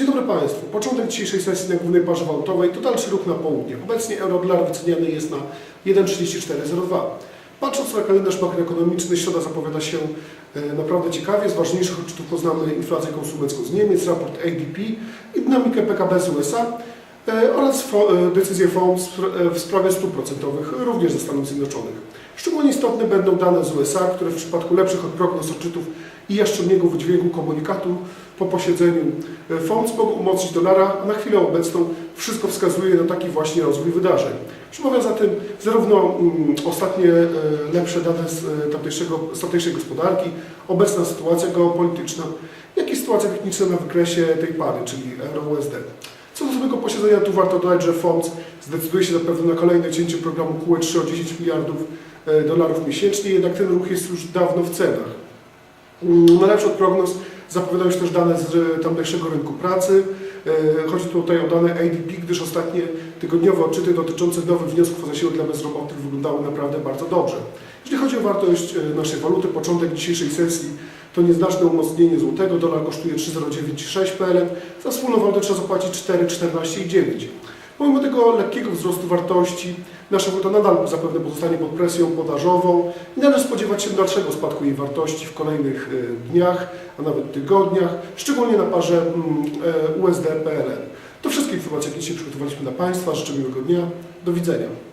Dzień dobry Państwu. Początek dzisiejszej sesji na głównej parze walutowej to dalszy ruch na południe. Obecnie euro-dolar wyceniany jest na 1,3402. Patrząc na kalendarz makroekonomiczny, środa zapowiada się e, naprawdę ciekawie. Z ważniejszych odczytów poznamy inflację konsumencką z Niemiec, raport ADP i dynamikę PKB z USA oraz fo- e, decyzję FOM e, w sprawie stóp procentowych również ze Stanów Zjednoczonych. Szczególnie istotne będą dane z USA, które w przypadku lepszych prognoz odczytów i jaszczurniego wydźwięku komunikatu po posiedzeniu e, FOMC mogą umocnić dolara, a na chwilę obecną wszystko wskazuje na taki właśnie rozwój wydarzeń. Przemawia za tym zarówno mm, ostatnie e, lepsze dane e, z tamtejszej gospodarki, obecna sytuacja geopolityczna, jak i sytuacja techniczna na wykresie tej pary, czyli euro-USD. Co do samego posiedzenia, tu warto dodać, że FOMC zdecyduje się zapewne na kolejne cięcie programu QE3 o 10 miliardów e, dolarów miesięcznie, jednak ten ruch jest już dawno w cenach. Mm, Na lepszy od prognoz zapowiadają się też dane z e, tamtejszego rynku pracy. E, Chodzi tutaj o dane ADP, gdyż ostatnie tygodniowe odczyty dotyczące nowych wniosków o zasiłek dla bezrobotnych wyglądały naprawdę bardzo dobrze. Jeśli chodzi o wartość e, naszej waluty, początek dzisiejszej sesji to nieznaczne umocnienie złotego. Dolar kosztuje 3,096 PLN, za wspólną walutę trzeba zapłacić 4,14,9. Pomimo tego lekkiego wzrostu wartości, nasza waluta nadal zapewne pozostanie pod presją podażową i należy spodziewać się dalszego spadku jej wartości w kolejnych e, dniach, a nawet tygodniach, szczególnie na parze mm, e, USD-PLN. To wszystkie informacje, jakie dzisiaj przygotowaliśmy dla Państwa. Życzę miłego dnia. Do widzenia.